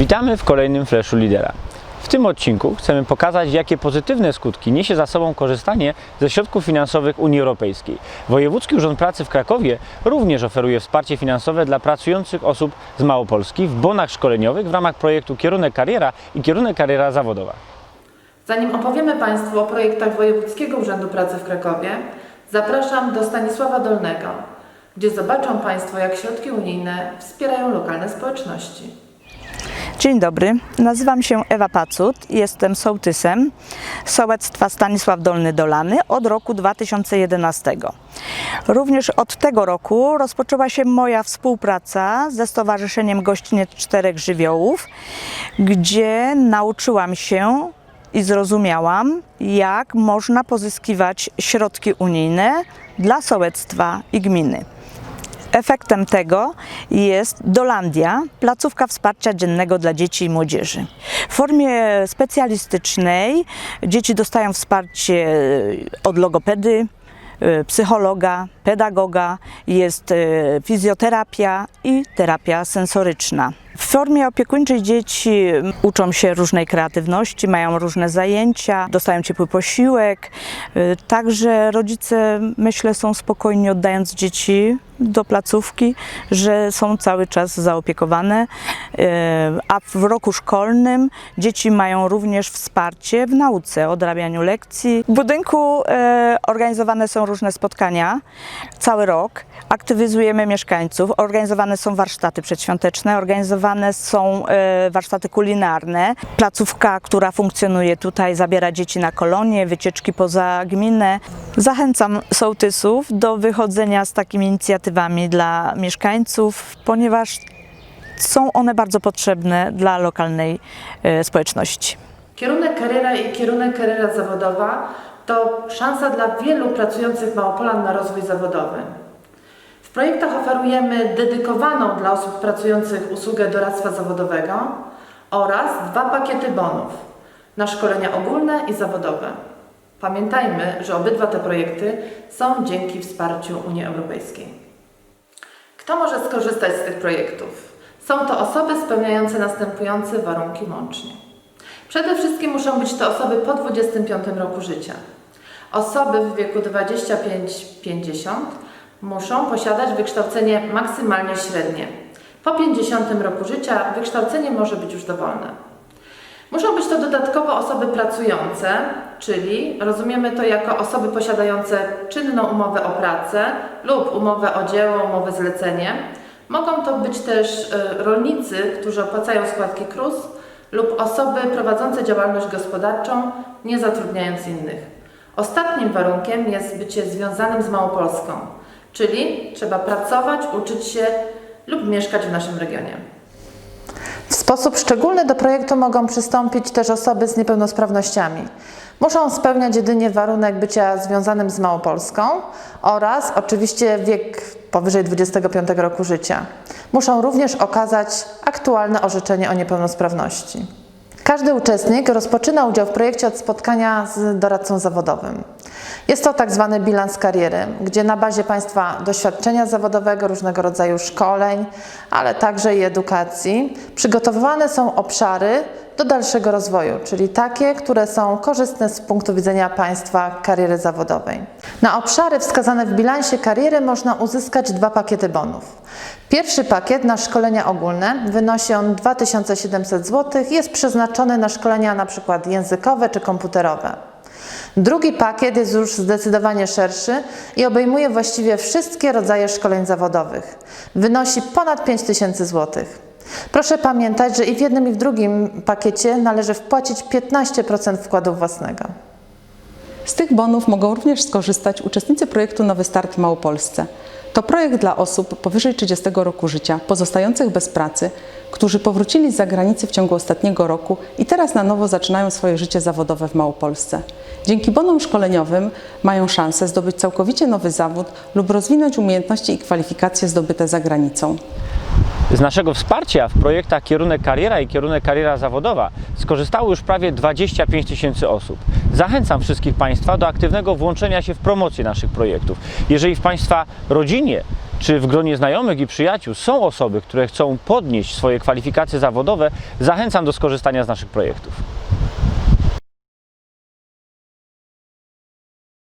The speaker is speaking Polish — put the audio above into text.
Witamy w kolejnym Flashu Lidera. W tym odcinku chcemy pokazać, jakie pozytywne skutki niesie za sobą korzystanie ze środków finansowych Unii Europejskiej. Wojewódzki Urząd Pracy w Krakowie również oferuje wsparcie finansowe dla pracujących osób z Małopolski w bonach szkoleniowych w ramach projektu Kierunek Kariera i Kierunek Kariera Zawodowa. Zanim opowiemy Państwu o projektach Wojewódzkiego Urzędu Pracy w Krakowie, zapraszam do Stanisława Dolnego, gdzie zobaczą Państwo, jak środki unijne wspierają lokalne społeczności. Dzień dobry, nazywam się Ewa Pacut, jestem sołtysem sołectwa Stanisław Dolny Dolany od roku 2011. Również od tego roku rozpoczęła się moja współpraca ze Stowarzyszeniem Gościniec Czterech Żywiołów, gdzie nauczyłam się i zrozumiałam, jak można pozyskiwać środki unijne dla sołectwa i gminy. Efektem tego jest Dolandia, placówka wsparcia dziennego dla dzieci i młodzieży. W formie specjalistycznej dzieci dostają wsparcie od logopedy, y, psychologa, pedagoga, jest y, fizjoterapia i terapia sensoryczna. W formie opiekuńczej dzieci uczą się różnej kreatywności, mają różne zajęcia, dostają ciepły posiłek. Także rodzice, myślę, są spokojni oddając dzieci do placówki, że są cały czas zaopiekowane. y, A w roku szkolnym dzieci mają również wsparcie w nauce, odrabianiu lekcji. W budynku e, organizowane są różne spotkania cały rok. Aktywizujemy mieszkańców, organizowane są warsztaty przedświąteczne, organizowane są e, warsztaty kulinarne. Placówka, która funkcjonuje tutaj, zabiera dzieci na kolonie, wycieczki poza gminę. Zachęcam sołtysów do wychodzenia z takimi inicjatywami dla mieszkańców, ponieważ są one bardzo potrzebne dla lokalnej e, społeczności. Kierunek kariera i kierunek kariera zawodowa to szansa dla wielu pracujących Małopolan na rozwój zawodowy. W projektach oferujemy dedykowaną dla osób pracujących usługę doradztwa zawodowego oraz dwa pakiety bonów na szkolenia ogólne i zawodowe. Pamiętajmy, że obydwa te projekty są dzięki wsparciu Unii Europejskiej. Kto może skorzystać z tych projektów? Są to osoby spełniające następujące warunki łącznie. Przede wszystkim muszą być to osoby po 25 roku życia. Osoby w wieku 25-50 muszą posiadać wykształcenie maksymalnie średnie. Po 50 roku życia wykształcenie może być już dowolne. Muszą być to dodatkowo osoby pracujące, czyli rozumiemy to jako osoby posiadające czynną umowę o pracę lub umowę o dzieło, umowę zlecenie. Mogą to być też e, rolnicy, którzy opłacają składki KRUS lub osoby prowadzące działalność gospodarczą, nie zatrudniając innych. Ostatnim warunkiem jest bycie związanym z Małopolską, czyli trzeba pracować, uczyć się lub mieszkać w naszym regionie. Sposób szczególny do projektu mogą przystąpić też osoby z niepełnosprawnościami. Muszą spełniać jedynie warunek bycia związanym z Małopolską oraz oczywiście wiek powyżej 25 roku życia. Muszą również okazać aktualne orzeczenie o niepełnosprawności. Każdy uczestnik rozpoczyna udział w projekcie od spotkania z doradcą zawodowym. Jest to tak zwany bilans kariery, gdzie na bazie Państwa doświadczenia zawodowego, różnego rodzaju szkoleń, ale także i edukacji, przygotowywane są obszary do dalszego rozwoju, czyli takie, które są korzystne z punktu widzenia Państwa kariery zawodowej. Na obszary wskazane w bilansie kariery można uzyskać dwa pakiety bonów. Pierwszy pakiet na szkolenia ogólne wynosi on 2700 zł jest przeznaczony na szkolenia np. językowe czy komputerowe. Drugi pakiet jest już zdecydowanie szerszy i obejmuje właściwie wszystkie rodzaje szkoleń zawodowych. Wynosi ponad 5000 zł. Proszę pamiętać, że i w jednym i w drugim pakiecie należy wpłacić 15% wkładu własnego. Z tych bonów mogą również skorzystać uczestnicy projektu Nowy Start w Małopolsce. To projekt dla osób powyżej 30 roku życia, pozostających bez pracy, którzy powrócili z zagranicy w ciągu ostatniego roku i teraz na nowo zaczynają swoje życie zawodowe w Małopolsce. Dzięki bonom szkoleniowym mają szansę zdobyć całkowicie nowy zawód lub rozwinąć umiejętności i kwalifikacje zdobyte za granicą. Z naszego wsparcia w projektach Kierunek Kariera i Kierunek Kariera Zawodowa skorzystało już prawie 25 tysięcy osób. Zachęcam wszystkich Państwa do aktywnego włączenia się w promocję naszych projektów. Jeżeli w Państwa rodzinie czy w gronie znajomych i przyjaciół są osoby, które chcą podnieść swoje kwalifikacje zawodowe, zachęcam do skorzystania z naszych projektów.